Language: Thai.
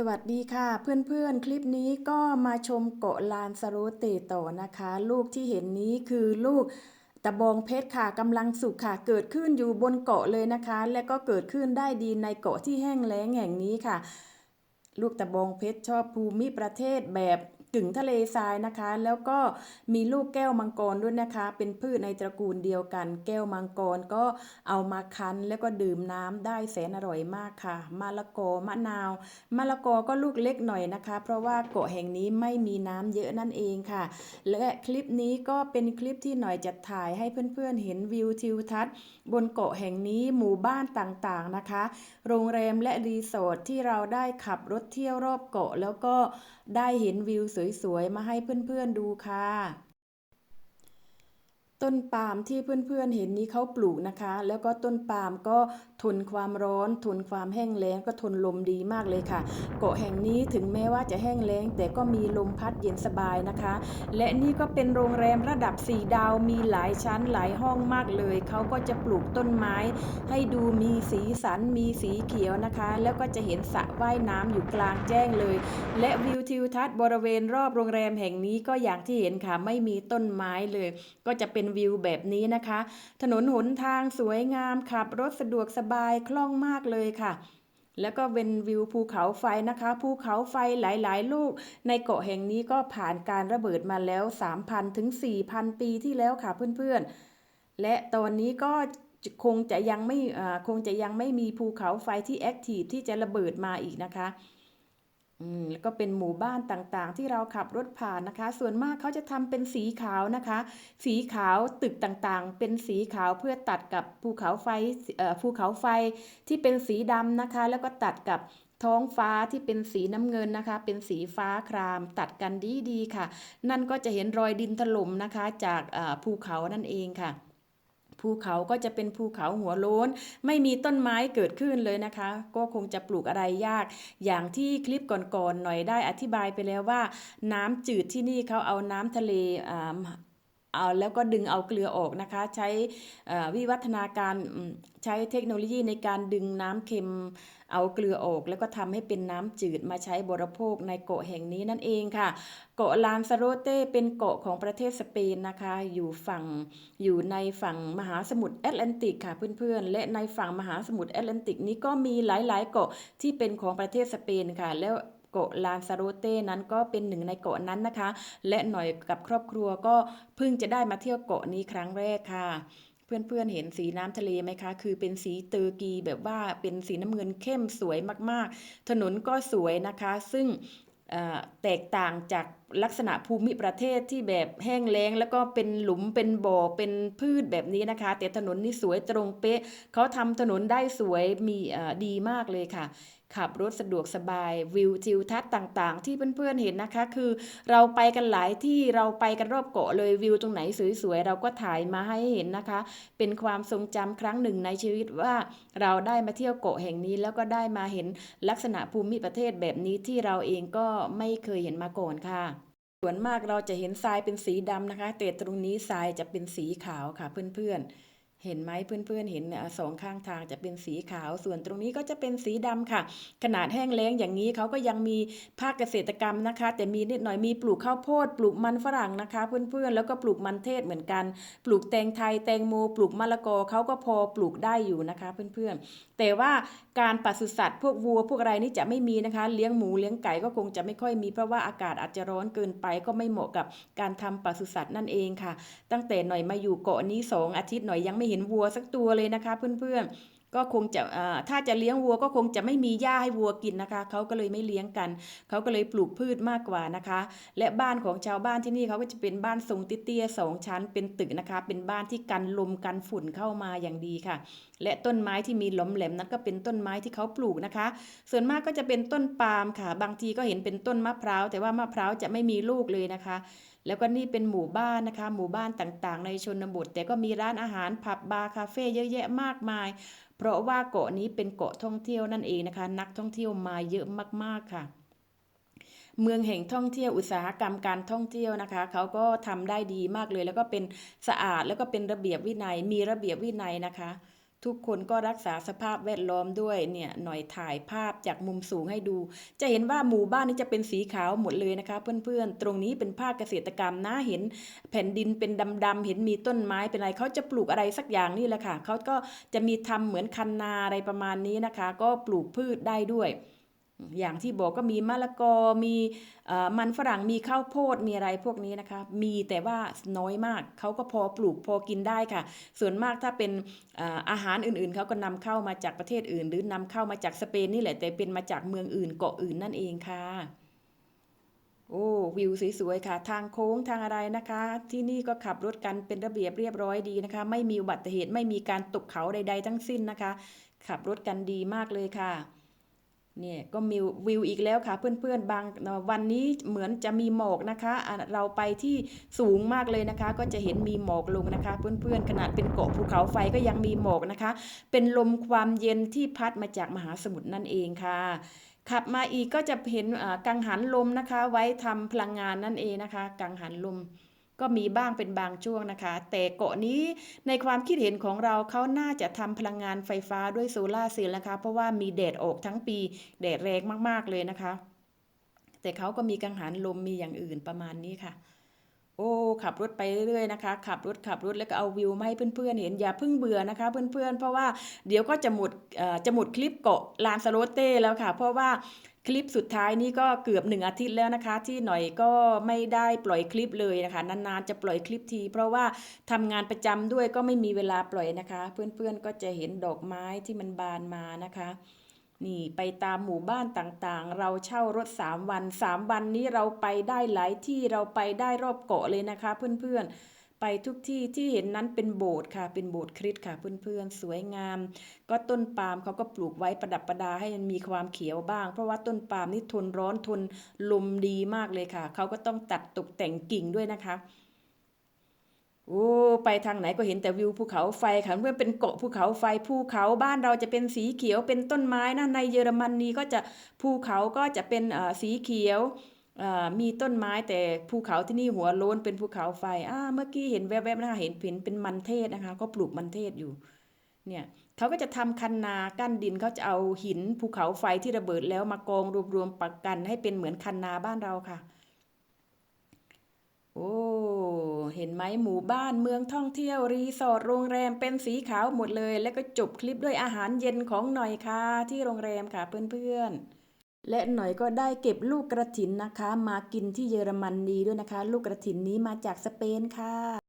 สวัสดีค่ะ เพื่อนๆ คลิปนี้ก็มาชมเกาะลานสโรเตต่อนะคะ ลูกที่เห็นนี้คือลูกตะบองเพชรค่ะกำลังสุกค่ะ เกิดขึ้นอยู่บนเกาะเลยนะคะ และก็เกิดขึ้นได้ดีในเกาะที่แห้งแล้งแห่งนี้ค่ะ ลูกตะบองเพชรชอบภูมิประเทศแบบ กึ่งทะเลทรายนะคะ แล้วก็มีลูกแก้วมังกรด้วยนะคะ เป็นพืชในตระกูลเดียวกัน แก้วมังกรก็เอามาคั้นแล้วก็ดื่มน้ำได้แสนอร่อยมากค่ะมะละกอมะนาวมะละกอก็ลูกเล็กหน่อยนะคะ เพราะว่าเกาะแห่งนี้ไม่มีน้ำเยอะนั่นเองค่ะ และคลิปนี้ก็เป็นคลิปที่หน่อยจะถ่ายให้เพื่อนๆเห็นวิวทิวทัศน์ บนเกาะแห่งนี้หมู่บ้านต่างๆนะคะ โรงแรมและรีสอร์ทที่เราได้ขับรถเที่ยวรอบเกาะแล้วก็ได้เห็นวิวสวยๆ มาให้เพื่อนๆดูค่ะ ต้นปาล์มที่เพื่อนๆเห็นนี้เขาปลูกนะคะ แล้วก็ต้นปาล์มก็ทนความร้อน ทนความแห้งแล้งก็ทนลมดีมากเลยค่ะ เกาะแห่งนี้ถึงแม้ว่าจะแห้งแล้ง แต่ก็มีลมพัดเย็นสบายนะคะ และนี่ก็เป็นโรงแรมระดับ 4 ดาวมีหลายชั้นหลายห้องมากเลยเขาก็จะปลูกต้นไม้ ให้ดูมีสีสันมีสีเขียวนะคะ แล้วก็จะเห็นสระว่ายน้ำอยู่กลางแจ้งเลย และวิวทิวทัศน์บริเวณรอบโรงแรมแห่งนี้ก็อย่างที่เห็นค่ะไม่มีต้นไม้เลย ก็จะเป็นวิวแบบนี้นะคะ ถนนหนทางสวยงามขับรถสะดวกสบายคล่องมากเลยค่ะ แล้วก็เป็นวิวภูเขาไฟนะคะ ภูเขาไฟหลายๆ ลูก ในเกาะแห่งนี้ก็ผ่านการระเบิดมาแล้ว 3,000 ถึง 4,000 ปีที่แล้วค่ะเพื่อนๆ และตอนนี้ก็คงจะยังไม่คงจะยังไม่มีภูเขาไฟที่แอคทีฟที่จะระเบิดมาอีกนะคะ แล้วก็เป็นหมู่บ้านต่างๆ ที่เราขับรถผ่านนะคะ ส่วนมากเขาจะทำเป็นสีขาวนะคะ สีขาวตึกต่างๆ เป็นสีขาวเพื่อตัดกับภูเขาไฟภูเขาไฟที่เป็นสีดำนะคะ แล้วก็ตัดกับท้องฟ้าที่เป็นสีน้ำเงินนะคะ เป็นสีฟ้าครามตัดกันดีๆค่ะ นั่นก็จะเห็นรอยดินถล่มนะคะ จากภูเขานั่นเองค่ะ ภูเขาก็จะเป็นภูเขาหัวโล้น ไม่มีต้นไม้เกิดขึ้นเลยนะคะ ก็คงจะปลูกอะไรยาก อย่างที่คลิปก่อนๆหน่อยได้อธิบายไปแล้วว่า น้ำจืดที่นี่เขาเอาน้ำทะเล เอาแล้วก็ดึงเอาเกลือออกนะคะ ใช้วิวัฒนาการใช้เทคโนโลยีในการดึงน้ำเค็มเอาเกลือออก แล้วก็ทำให้เป็นน้ำจืดมาใช้บริโภคในเกาะแห่งนี้นั่นเองค่ะ เกาะลานซาโรเต้เป็นเกาะของประเทศสเปนนะคะ อยู่ฝั่งอยู่ในฝั่งมหาสมุทรแอตแลนติกค่ะเพื่อนๆ และในฝั่งมหาสมุทรแอตแลนติกนี้ก็มีหลายๆ เกาะที่เป็นของประเทศสเปนค่ะ แล้ว เกาะลานซาโรเต้นั้นก็เป็นหนึ่งในเกาะนั้นนะคะ และหน่อยกับครอบครัวก็เพิ่งจะได้มาเที่ยวเกาะนี้ครั้งแรกค่ะ เพื่อนๆเห็นสีน้ำทะเลไหมคะ คือเป็นสีเตอร์กีแบบว่าเป็นสีน้ำเงินเข้มสวยมากๆ ถนนก็สวยนะคะ ซึ่งแตกต่างจากลักษณะภูมิประเทศที่แบบแห้งแล้ง แล้วก็เป็นหลุมเป็นบ่อเป็นพืชแบบนี้นะคะ แต่ถนนนี่สวยตรงเป๊ะเขาทำถนนได้สวยมีดีมากเลยค่ะ ขับรถสะดวกสบาย วิวทิวทัศน์ต่างๆ ที่เพื่อนๆเห็นนะคะ คือเราไปกันหลายที่เราไปกันรอบเกาะเลยวิวตรงไหนสวยๆเราก็ถ่ายมาให้เห็นนะคะ เป็นความทรงจำครั้งหนึ่งในชีวิตว่าเราได้มาเที่ยวเกาะแห่งนี้ แล้วก็ได้มาเห็นลักษณะภูมิประเทศแบบนี้ที่เราเองก็ไม่เคยเห็นมาก่อนค่ะส่วนมากเราจะเห็นทรายเป็นสีดำนะคะ แต่ตรงนี้ทรายจะเป็นสีขาวค่ะเพื่อนๆ เห็นไหมเพื่อนๆเห็นสองข้างทางจะเป็นสีขาว ส่วนตรงนี้ก็จะเป็นสีดำค่ะ ขนาดแห้งแล้งอย่างนี้เขาก็ยังมีภาคเกษตรกรรมนะคะ แต่มีนิดหน่อยมีปลูกข้าวโพด ปลูกมันฝรั่งนะคะ เพื่อนๆแล้วก็ปลูกมันเทศเหมือนกัน ปลูกแตงไทยแตงโมปลูกมะละกอเขาก็พอปลูกได้อยู่นะคะ เพื่อนๆ แต่ว่าการปศุสัตว์พวกวัวพวกอะไรนี่จะไม่มีนะคะ เลี้ยงหมูเลี้ยงไก่ก็คงจะไม่ค่อยมีเพราะว่าอากาศอาจจะร้อนเกินไปก็ไม่เหมาะกับการทำปศุสัตว์นั่นเองค่ะ ตั้งแต่หน่อยมาอยู่เกาะนี้สองอาทิตย์หน่อยยังไม่เห็นวัวสักตัวเลยนะคะเพื่อนๆ ก็คงจะถ้าจะเลี้ยงวัวก็คงจะไม่มีหญ้าให้วัวกินนะคะเขาก็เลยไม่เลี้ยงกันเขาก็เลยปลูกพืชมากกว่านะคะ และบ้านของชาวบ้านที่นี่เขาก็จะเป็นบ้านทรงเตี้ยๆสองชั้นเป็นตึกนะคะ เป็นบ้านที่กันลมกันฝุ่นเข้ามาอย่างดีค่ะ และต้นไม้ที่มีหลอมแหลมนั้นก็เป็นต้นไม้ที่เขาปลูกนะคะ ส่วนมากก็จะเป็นต้นปาล์มค่ะ บางทีก็เห็นเป็นต้นมะพร้าวแต่ว่ามะพร้าวจะไม่มีลูกเลยนะคะแล้วก็นี่เป็นหมู่บ้านนะคะ หมู่บ้านต่างๆ ในชนบท แต่ก็มีร้านอาหารผับบาร์คาเฟ่เยอะแยะมากมาย เพราะว่าเกาะนี้เป็นเกาะท่องเที่ยวนั่นเองนะคะ นักท่องเที่ยวมาเยอะมากๆค่ะ เมืองแห่งท่องเที่ยวอุตสาหกรรมการท่องเที่ยวนะคะเขาก็ทำได้ดีมากเลย แล้วก็เป็นสะอาดแล้วก็เป็นระเบียบวินัยมีระเบียบวินัยนะคะ ทุกคนก็รักษาสภาพแวดล้อมด้วยเนี่ยหน่อยถ่ายภาพจากมุมสูงให้ดู จะเห็นว่าหมู่บ้านนี้จะเป็นสีขาวหมดเลยนะคะ เพื่อนๆ ตรงนี้เป็นภาคเกษตรกรรมนะเห็นแผ่นดินเป็นดำๆเห็นมีต้นไม้เป็นอะไรเขาจะปลูกอะไรสักอย่างนี่แหละค่ะเขาก็จะมีทำเหมือนคันนาอะไรประมาณนี้นะคะ ก็ปลูกพืชได้ด้วย อย่างที่บอกก็มีมะละกอ มีอมันฝรั่ง มีข้าวโพด มีอะไรพวกนี้นะคะ มีแต่ว่าน้อยมาก เขาก็พอปลูกพอกินได้ค่ะ ส่วนมากถ้าเป็นออาหารอื่นๆ เขาก็นำเข้ามาจากประเทศอื่น หรือนำเข้ามาจากสเปนนี่แหละ แต่เป็นมาจากเมืองอื่นเกาะอื่นนั่นเองค่ะ โอ้วิวสวยๆค่ะ ทางโค้งทางอะไรนะคะ ที่นี่ก็ขับรถกันเป็นระเบียบเรียบร้อยดีนะคะ ไม่มีอุบัติเหตุ ไม่มีการตกเขาใด ๆ ทั้งสิ้นนะคะ ขับรถกันดีมากเลยค่ะ เนี่ยก็มีวิวอีกแล้วค่ะ เพื่อนๆบางวันนี้เหมือนจะมีหมอกนะคะ เราไปที่สูงมากเลยนะคะ ก็จะเห็นมีหมอกลงนะคะ เพื่อนๆขนาดเป็นเกาะภูเขาไฟก็ยังมีหมอกนะคะ เป็นลมความเย็นที่พัดมาจากมหาสมุทรนั่นเองค่ะขับมาอีกก็จะเห็นกังหันลมนะคะ ไว้ทำพลังงานนั่นเองนะคะ กังหันลม ก็มีบ้างเป็นบางช่วงนะคะ แต่เกาะนี้ในความคิดเห็นของเราเขาน่าจะทำพลังงานไฟฟ้าด้วยโซลาร์เซลล์นะคะ เพราะว่ามีแดดออกทั้งปีแดดแรงมากๆเลยนะคะ แต่เขาก็มีกังหันลมมีอย่างอื่นประมาณนี้ค่ะ โอ้ขับรถไปเรื่อยๆนะคะ ขับรถขับรถแล้วก็เอาวิวมาให้เพื่อนๆเห็นอย่าเพิ่งเบื่อนะคะ เพื่อนๆ เพราะว่าเดี๋ยวก็จะหมดเอ่อจะหมดคลิปเกาะลานสโลเต้แล้วค่ะ เพราะว่า คลิปสุดท้ายนี่ก็เกือบหนึ่งอาทิตย์แล้วนะคะ ที่หน่อยก็ไม่ได้ปล่อยคลิปเลยนะคะ นานๆจะปล่อยคลิปที เพราะว่าทำงานประจำด้วยก็ไม่มีเวลาปล่อยนะคะ เพื่อนๆก็จะเห็นดอกไม้ที่มันบานมานะคะนี่ไปตามหมู่บ้านต่างๆ เราเช่ารถ 3 วัน 3 วันนี้เราไปได้หลายที่เราไปได้รอบเกาะเลยนะคะ เพื่อนๆ ไปทุกที่ที่เห็นนั้นเป็นโบสถ์ค่ะ เป็นโบสถ์คริสต์ค่ะเพื่อนๆสวยงาม ก็ต้นปาล์มเขาก็ปลูกไว้ประดับประดาให้มันมีความเขียวบ้าง เพราะว่าต้นปาล์มนี่ทนร้อนทนลมดีมากเลยค่ะ เขาก็ต้องตัดตกแต่งกิ่งด้วยนะคะโอ้ไปทางไหนก็เห็นแต่วิวภูเขาไฟค่ะเพื่อนเป็นเกาะภูเขาไฟภูเขาบ้านเราจะเป็นสีเขียวเป็นต้นไม้นะในเยอรมนีก็จะภูเขาก็จะเป็นเอ่อสีเขียว มีต้นไม้แต่ภูเขาที่นี่หัวโล้นเป็นภูเขาไฟอ่าเมื่อกี้เห็นแวบๆนะคะเห็นเห็นเป็นมันเทศนะคะก็ปลูกมันเทศอยู่ เนี่ยเขาก็จะทำคันนากั้นดินเขาจะเอาหินภูเขาไฟที่ระเบิดแล้วมากองรวมๆปักกันให้เป็นเหมือนคันนาบ้านเราค่ะ โอ้เห็นไหมหมู่บ้านเมืองท่องเที่ยวรีสอร์ทโรงแรมเป็นสีขาวหมดเลย แล้วก็จบคลิปด้วยอาหารเย็นของหน่อยค่ะที่โรงแรมค่ะเพื่อนๆ และหน่อยก็ได้เก็บลูกกระถินนะคะ มากินที่เยอรมนีด้วยนะคะ ลูกกระถินนี้มาจากสเปนค่ะ